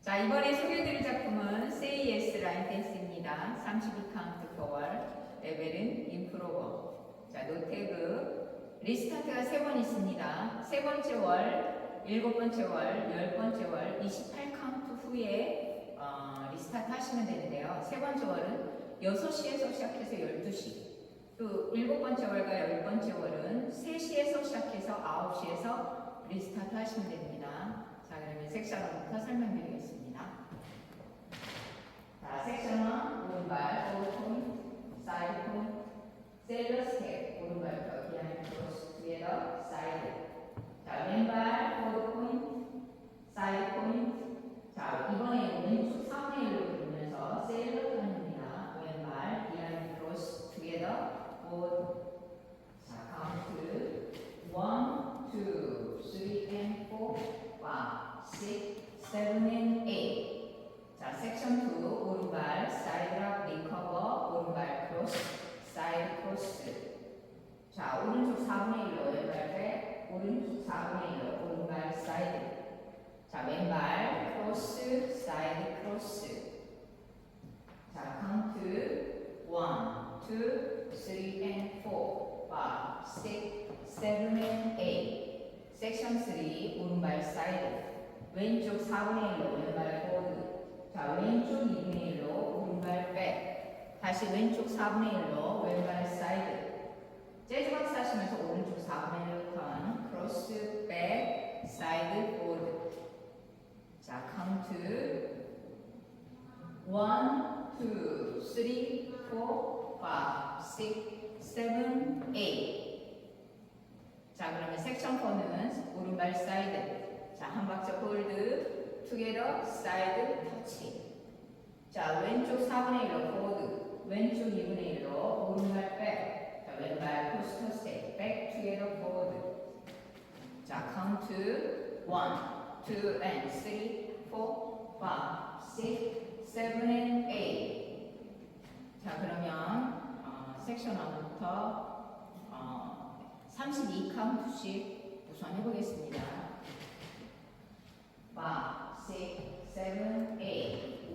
자, 이번에 소개해드릴 작품은 Say Yes 라인 댄스입니다. 32카운트 4월, 레벨은 임프로버. 자, 노태그, 리스타트가 세 번 있습니다. 세 번째 월, 일곱 번째 월, 열 번째 월, 28카운트 후에 어, 리스타트 하시면 되는데요. 세 번째 월은 6시에서 시작해서 12시. 또 일곱 번째 월과 열 번째 월은 3시에서 시작해서 9시에서 리스타트 하시면 됩니다. 자, 그러면 섹션 1부터 설명드리겠습니다. 자, 섹션 1, 오른발, 오픈, 사이드 폰, 셀러 스텝, 오른발부터 비하인드 크로스, 투게더, 사이드. 자, 왼발, 포드 포인트, 사이드 포인트. 자, 이번에 왼쪽 3분의 1로 돌면서 셀러 턴입니다. 왼발, 비하인드 크로스, 투게더, 포드. 자, 카운트. 1, 2, 3, and 4, 5, 6, 7, and 8. 자, 섹션 2, 오른발, 사이드락 리커버, 오른발 크로스, 사이드 크로스. 자, 오른쪽 4분의 1로 왼발 백, 오른쪽 4분의 1로 오른발 사이드. 자, 왼발 크로스, 사이드 크로스. 자, 카운트 1, 2, 3, and 4, 5, 6, 7, and 8. 섹션 3, 오른발 사이드. 왼쪽 4분의 1로 왼발 포드. 자, 왼쪽 2분의 1로 오른발 백. 다시 왼쪽 4분의 1로 왼발 사이드. 재즈 박스 하시면서 오른쪽 4분의 1로 턴. 크로스, 백, 사이드, 포드. 자, 카운트. 1, 2, 3, 4, 5, 6, 7, 8. 자, 그러면 섹션 4는 오른발 사이드. 홀드. 투게더 사이드 터치. 자, 왼쪽 4분의 1로 포드. 왼쪽 2분의 1로 오른발 백. 자, 왼발 포스터 스텝. 백 투게더 포드. 자, 카운트 1, 2, and 3, 4, 5, 6, 7, and 8. 자, 그러면 어, 섹션 1부터 어, 32 카운트씩 우선 해보겠습니다. 5, 6, 7, 8. 1,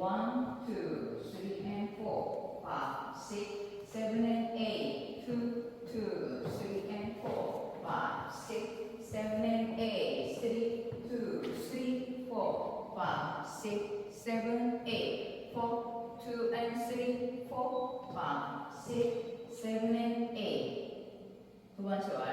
2, 3, and 4. 5, 6, 7, and 8. 2, 2, 3, and 4. 5, 6, 7, and 8. 3, 2, 3, 4. 5, 6, 7, 8. 4, 2, and 3, 4. 5, 6, 7, and 8. 두 번째 월.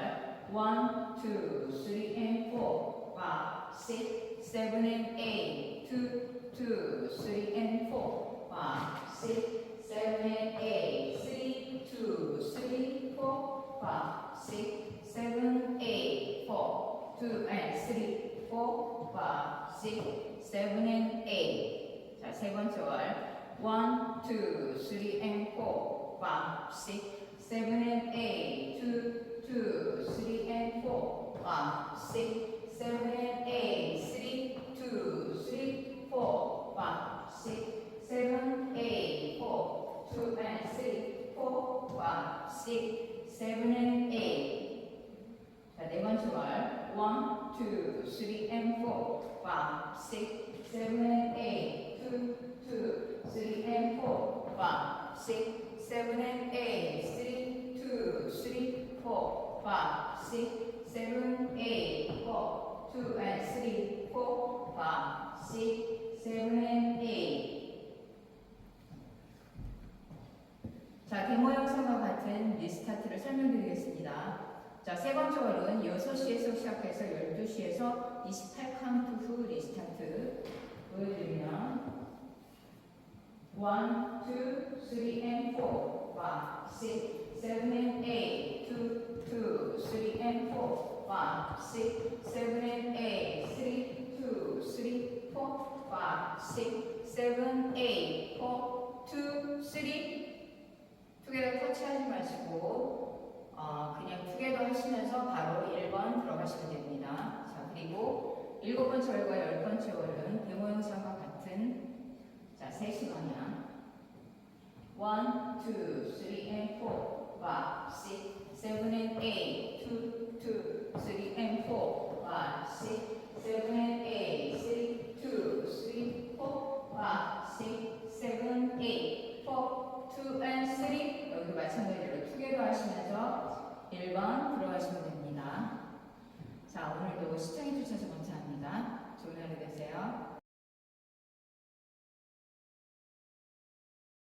1, 2, 3, and 4. 5, 6, 7, and 8. 2, 2, 3, and 4. 5, 6, 7, and 8. 3, 2, 3, 4. 5, 6, 7, 8. 4, 2, and 3, 4. 5, 6, 7, and 8. 자, 세 번째 월. 1, 2, 3, and 4. 5, 6, 7, and 8. 2, 2, 3, and 4. 5, 6, 7, and 8. 3, 2, 3, 4. 5, 6, 7, 8. 4, 2, and 3, 4. 5, 6, 7, and 8. 자, 네 번째 월. 1, 2, 3, and 4. 5, 6, 7, and 8. 2, 2, 3, and 4. 5, 6, 7, and 8. 3, 2, 3, 4. 5, 6, 7, 8. 4, 2, and 3, 4. 5, 6, 7, and 8. 자, 데모 영상과 같은 리스타트를 설명드리겠습니다. 자, 세 번째 월은 6시에서 시작해서 12시에서 28카운트 후 리스타트 보여드리면 1, 2, 3, and 4, 5, 6, 7, and 8, 2, 2, 3, and 4, 5, 6, 7, and 8, 3, 2, 3, 4, 5, 6, 7, 8, 4, 2, 3, 투게더 터치하지 마시고 어, 그냥 투게더 하시면서 바로 1번 들어가시면 됩니다. 자 그리고 일곱 번째 월과 열 번째 월은 데모 영상과 같은 자 3시 방향 1, 2, 3, and 4, 5, 6, 7, and 8, 2, 2, 3, and 4, 5, 6, 7, and 8, 1번 들어가시면 됩니다. 자, 오늘도 시청해주셔서 감사합니다. 좋은 하루 되세요.